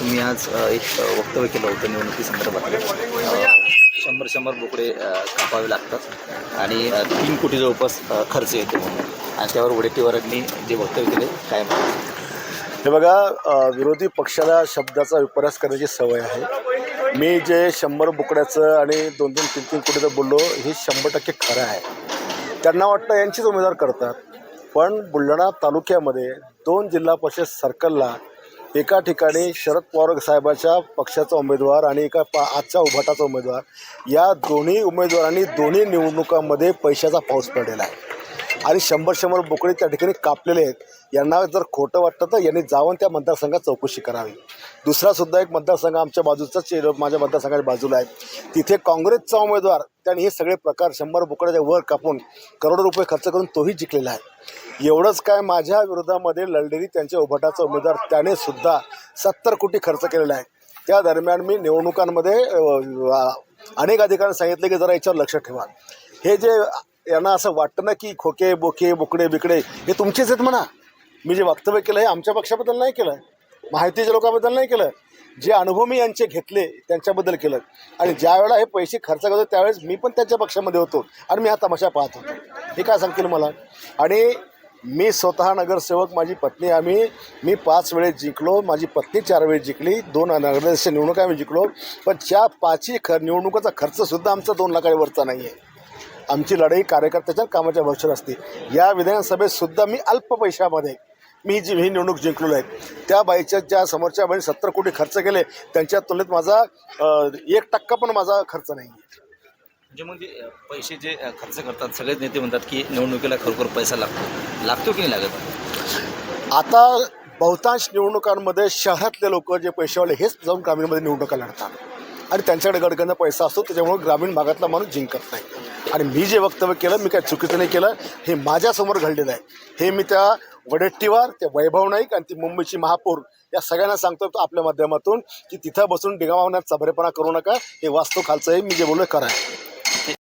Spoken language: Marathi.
तुम्ही आज एक वक्तव्य केलं होतं निवडणुकीसंदर्भात शंभर शंभर बोकडे कापावे लागतात आणि तीन कोटी जवळपास खर्च येतो म्हणून. आणि त्यावर वडेट्टीवारांनी जे वक्तव्य केले काय हे बघा विरोधी पक्षाला शब्दाचा विपर्यास करण्याची सवय आहे. मी जे शंभर बोकड्याचं आणि दोन दोन तीन तीन कोटीचं बोललो हे शंभर टक्के खरं आहे. त्यांना वाटतं यांचीच उमेदवार करतात. पण बुलढाणा तालुक्यामध्ये दोन जिल्हा परिषद सर्कलला एका ठिकाणी शरद पवार साहेबाच्या पक्षाचा उमेदवार आणि एका पा आजच्या उभाटाचा उमेदवार. या दोन्ही उमेदवारांनी दोन्ही निवडणुकांमध्ये पैशाचा पाऊस पडलेला आहे. आणि शंभर शंभर बोकडे त्या ठिकाणी कापलेले आहेत. यांना जर खोटं वाटतं तर यांनी जाऊन त्या मतदारसंघात चौकशी करावी. दुसरा सुद्धा एक मतदारसंघ आमच्या बाजूचाच माझ्या मतदारसंघाच्या बाजूला आहे. तिथे काँग्रेसचा उमेदवार त्यांनी हे सगळे प्रकार शंभर बोकड्याच्या वर कापून करोडो रुपये खर्च करून तोही जिंकलेला आहे. एवढंच काय माझ्या विरोधामध्ये लढलेली त्यांच्या उभाटाचा उमेदवार त्याने सुद्धा सत्तर कोटी खर्च केलेला आहे. त्या दरम्यान मी निवडणुकांमध्ये अनेक अधिकाऱ्यांनी सांगितले की जरा याच्यावर लक्ष ठेवा. हे जे यांना असं वाटतं ना की खोके बोके बोकडे बिकडे हे तुमचेच आहेत म्हणा. मी जे वक्तव्य केलं हे आमच्या पक्षाबद्दल नाही केलं. माहितीच्या लोकांबद्दल नाही केलं. जे अनुभव मी यांचे घेतले त्यांच्याबद्दल केलं. आणि ज्यावेळेला हे पैसे खर्च करतो त्यावेळेस मी पण त्यांच्या पक्षामध्ये होतो. आणि मी हा तमाशा पाहत होतो. हे काय सांगतील मला? आणि मी स्वतः नगरसेवक माझी पत्नी आम्ही मी पाच वेळेस जिंकलो. माझी पत्नी चार वेळेस जिंकली. दोन नगराध्यक्ष निवडणुका आम्ही जिंकलो. पण त्या पाचही ख निवडणुकाचा खर्चसुद्धा आमचा दोन लाखावरचा नाही आहे आमची लढाई कार्यकर्त्याच्या कामाच्या भरवशावर असते. या विधानसभेत सुद्धा मी अल्प पैशामध्ये मी जी ही निवडणूक जिंकलेलो आहे त्या बाईच्या ज्या समोरच्या बाईने सत्तर कोटी खर्च केले त्यांच्या तुलनेत माझा एक टक्का पण माझा खर्च नाही. आहे म्हणजे मग जे अ, पैसे जे खर्च करतात सगळेच नेते म्हणतात की निवडणुकीला खरोखर पैसा लागतो. लागतो की नाही लागत? आता बहुतांश निवडणुकांमध्ये शहरातले लोक जे पैशावाले हेच जाऊन ग्रामीणमध्ये निवडणुका लढतात. आणि त्यांच्याकडे गडगंड पैसा असतो त्याच्यामुळे ग्रामीण भागातला माणूस जिंकत नाही. आणि मी जे वक्तव्य केलं मी काय चुकीचं नाही केलं हे माझ्यासमोर घडलेलं आहे. हे मी त्या वडेट्टीवार त्या वैभव नाईक आणि ती मुंबईची महापौर या सगळ्यांना सांगतो आपल्या माध्यमातून की तिथं बसून डिगामावण्यात चबरेपणा करू नका हे वास्तव खालचं आहे मी जे बोललो खरं आहे.